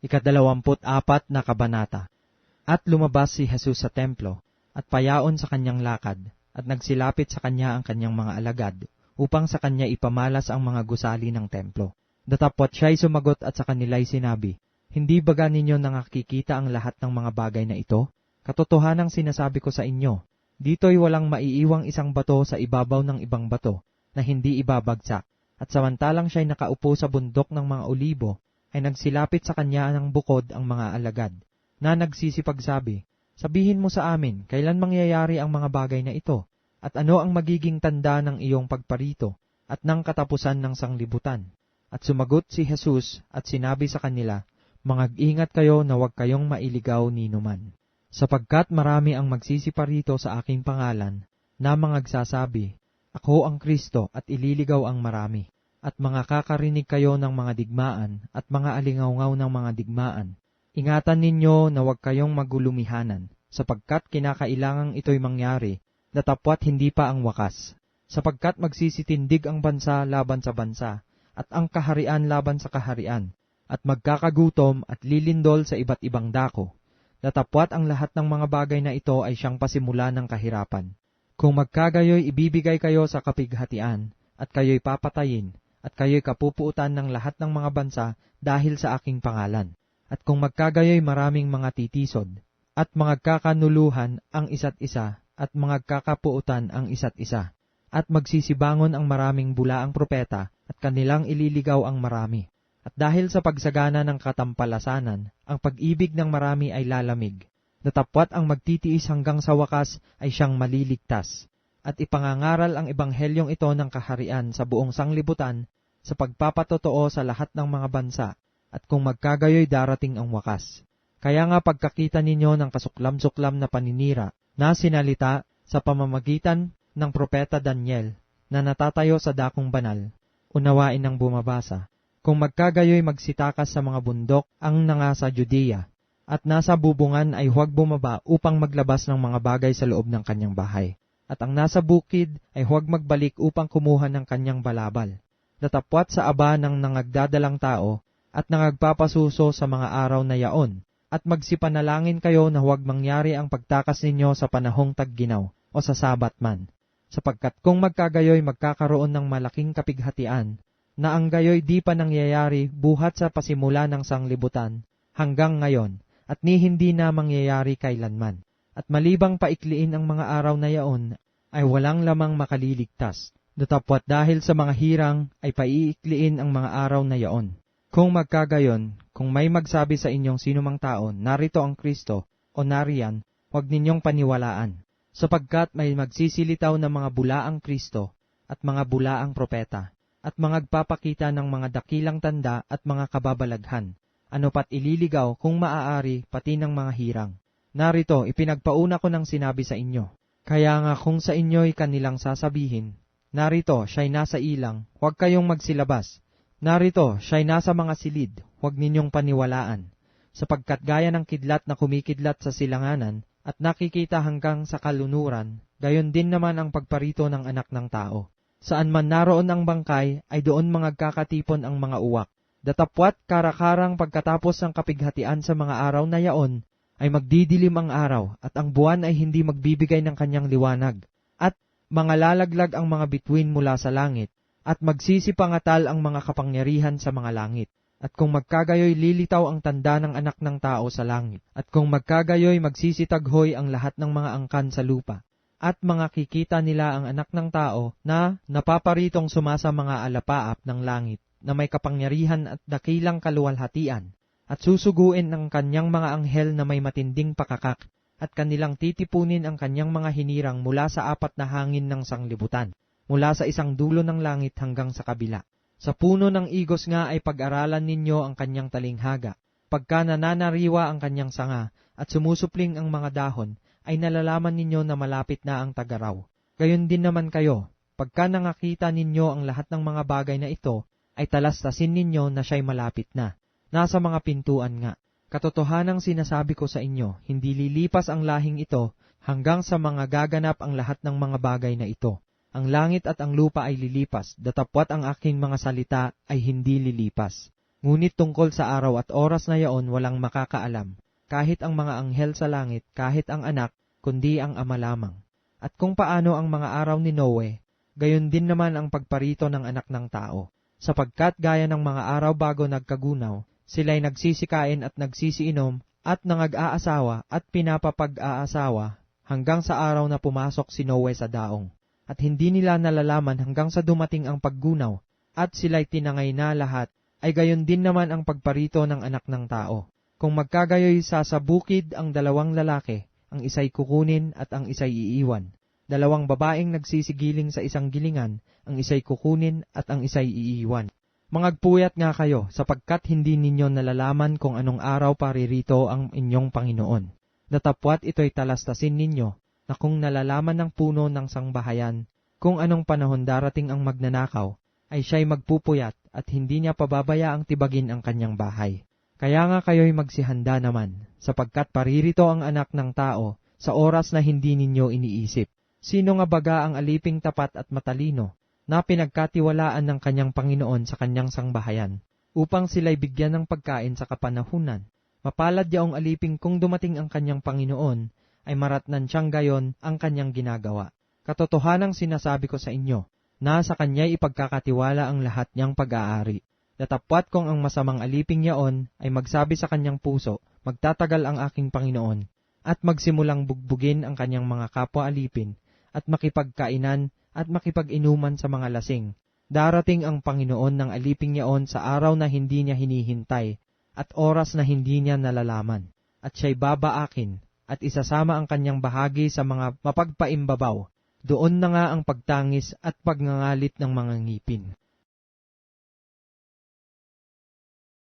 Ikadalawamput apat na kabanata. At lumabas si Jesus sa templo, at payaon sa kanyang lakad, at nagsilapit sa kanya ang kanyang mga alagad, upang sa kanya ipamalas ang mga gusali ng templo. Datapot siya'y sumagot at sa kanila'y sinabi, Hindi baga ninyo nakikita ang lahat ng mga bagay na ito? Katotohanang sinasabi ko sa inyo, dito'y walang maiiwang isang bato sa ibabaw ng ibang bato, na hindi ibabagsak. At samantalang siya'y nakaupo sa bundok ng mga olibo, ay nagsilapit sa kanya ng bukod ang mga alagad, na nagsisipagsabi, Sabihin mo sa amin, kailan mangyayari ang mga bagay na ito, at ano ang magiging tanda ng iyong pagparito, at ng katapusan ng sanglibutan. At sumagot si Jesus at sinabi sa kanila, Mangag-ingat kayo na huwag kayong mailigaw ni numan. Sapagkat marami ang magsisiparito sa aking pangalan, na mangagsasabi, Ako ang Kristo at ililigaw ang marami at mga kakarinig kayo ng mga digmaan at mga alingawngaw ng mga digmaan. Ingatan ninyo na huwag kayong magulumihanan, sapagkat kinakailangang ito'y mangyari, natapwat hindi pa ang wakas. Sapagkat magsisitindig ang bansa laban sa bansa, at ang kaharian laban sa kaharian, at magkakagutom at lilindol sa iba't ibang dako. Natapwat ang lahat ng mga bagay na ito ay siyang pasimula ng kahirapan. Kung magkagayoy ibibigay kayo sa kapighatian, at kayo'y papatayin, at kayo'y kapupuutan ng lahat ng mga bansa dahil sa aking pangalan. At kung magkagayoy maraming mga titisod, at mga kakanuluhan ang isa't isa, at mga kakapuutan ang isa't isa, at magsisibangon ang maraming bulaang propeta, at kanilang ililigaw ang marami. At dahil sa pagsagana ng katampalasanan, ang pag-ibig ng marami ay lalamig. Natapwat ang magtitiis hanggang sa wakas ay siyang maliligtas at ipangangaral ang ebanghelyong ito ng kaharian sa buong sanglibutan sa pagpapatotoo sa lahat ng mga bansa, at kung magkagayoy darating ang wakas. Kaya nga pagkakita ninyo ng kasuklam-suklam na paninira na sinalita sa pamamagitan ng propeta Daniel na natatayo sa dakong banal, unawain ng bumabasa. Kung magkagayoy magsitakas sa mga bundok ang nanga sa Judea, at nasa bubungan ay huwag bumaba upang maglabas ng mga bagay sa loob ng kanyang bahay at ang nasa bukid ay huwag magbalik upang kumuha ng kanyang balabal. Datapwat sa aba ng nangagdadalang tao at nangagpapasuso sa mga araw na yaon, at magsipanalangin kayo na huwag mangyari ang pagtakas ninyo sa panahong tagginaw o sa sabat man. Sapagkat kung magkagayoy magkakaroon ng malaking kapighatian, na ang gayoy di pa nangyayari buhat sa pasimula ng sanglibutan hanggang ngayon, at ni hindi na mangyayari kailanman at malibang paikliin ang mga araw na yaon, ay walang lamang makaliligtas. Datapwat dahil sa mga hirang ay paiikliin ang mga araw na yaon. Kung magkagayon, kung may magsabi sa inyong sinumang tao, narito ang Kristo, o nariyan, huwag ninyong paniwalaan, sapagkat may magsisilitaw ng mga bulaang Kristo, at mga bulaang propeta, at magpapakita ng mga dakilang tanda at mga kababalaghan, ano pat ililigaw kung maaari pati ng mga hirang. Narito, ipinagpauna ko ng sinabi sa inyo. Kaya nga kung sa inyo'y kanilang sasabihin, narito, siya'y nasa ilang, huwag kayong magsilabas. Narito, siya'y nasa mga silid, huwag ninyong paniwalaan. Sapagkat gaya ng kidlat na kumikidlat sa silanganan, at nakikita hanggang sa kalunuran, gayon din naman ang pagparito ng anak ng tao. Saan man naroon ang bangkay, ay doon magkakatipon ang mga uwak. Datapwat karakarang pagkatapos ng kapighatian sa mga araw na yaon, ay magdidilim ang araw at ang buwan ay hindi magbibigay ng kanyang liwanag. At mga lalaglag ang mga bituin mula sa langit at magsisipangatal ang mga kapangyarihan sa mga langit. At kung magkagayoy lilitaw ang tanda ng anak ng tao sa langit, at kung magkagayoy magsisitaghoy ang lahat ng mga angkan sa lupa, at mga kikita nila ang anak ng tao na napaparitong sumasa mga alapaap ng langit, na may kapangyarihan at dakilang kaluwalhatian, at susuguin ng kanyang mga anghel na may matinding pakakak, at kanilang titipunin ang kanyang mga hinirang mula sa apat na hangin ng sanglibutan, mula sa isang dulo ng langit hanggang sa kabila. Sa puno ng igos nga ay pag-aralan ninyo ang kanyang talinghaga. Pagka nananariwa ang kanyang sanga at sumusupling ang mga dahon, ay nalalaman ninyo na malapit na ang tagaraw. Gayon din naman kayo, pagka nangakita ninyo ang lahat ng mga bagay na ito, ay talastasin ninyo na siya'y malapit na nasa mga pintuan nga. Katotohanang sinasabi ko sa inyo, hindi lilipas ang lahing ito hanggang sa mga gaganap ang lahat ng mga bagay na ito. Ang langit at ang lupa ay lilipas, datapwat ang aking mga salita ay hindi lilipas. Ngunit tungkol sa araw at oras na yaon walang makakaalam, kahit ang mga anghel sa langit, kahit ang anak, kundi ang ama lamang. At kung paano ang mga araw ni Noe, gayon din naman ang pagparito ng anak ng tao. Sapagkat gaya ng mga araw bago nagkagunaw, sila'y nagsisikain at nagsisiinom, at nangag-aasawa at pinapapag-aasawa, hanggang sa araw na pumasok si Noe sa daong. At hindi nila nalalaman hanggang sa dumating ang paggunaw, at sila'y tinangay na lahat, ay gayon din naman ang pagparito ng anak ng tao. Kung magkagayoy sa sa bukid ang dalawang lalaki, ang isa'y kukunin at ang isa'y iiwan. Dalawang babaeng nagsisigiling sa isang gilingan, ang isa'y kukunin at ang isa'y iiwan. Mangagpuyat nga kayo, sapagkat hindi ninyo nalalaman kung anong araw paririto ang inyong Panginoon. Natapwat ito'y talastasin ninyo, na kung nalalaman ng puno ng sangbahayan, kung anong panahon darating ang magnanakaw, ay siya'y magpupuyat at hindi niya pababayaang tibagin ang kanyang bahay. Kaya nga kayo'y magsihanda naman, sapagkat paririto ang anak ng tao sa oras na hindi ninyo iniisip. Sino nga baga ang aliping tapat at matalino, na pinagkatiwalaan ng kanyang Panginoon sa kanyang sangbahayan, upang sila'y bigyan ng pagkain sa kapanahunan. Mapalad yaong aliping kung dumating ang kanyang Panginoon, ay maratnan siyang gayon ang kanyang ginagawa. Katotohanang sinasabi ko sa inyo, na sa kanya'y ipagkakatiwala ang lahat niyang pag-aari. Datapwat kong ang masamang aliping yaon ay magsabi sa kanyang puso, magtatagal ang aking Panginoon, at magsimulang bugbugin ang kanyang mga kapwa alipin, at makipagkainan at makipag-inuman sa mga lasing. Darating ang Panginoon ng aliping yaon sa araw na hindi niya hinihintay, at oras na hindi niya nalalaman, at siya'y babaakin, at isasama ang kanyang bahagi sa mga mapagpaimbabaw. Doon na nga ang pagtangis at pagngangalit ng mga ngipin.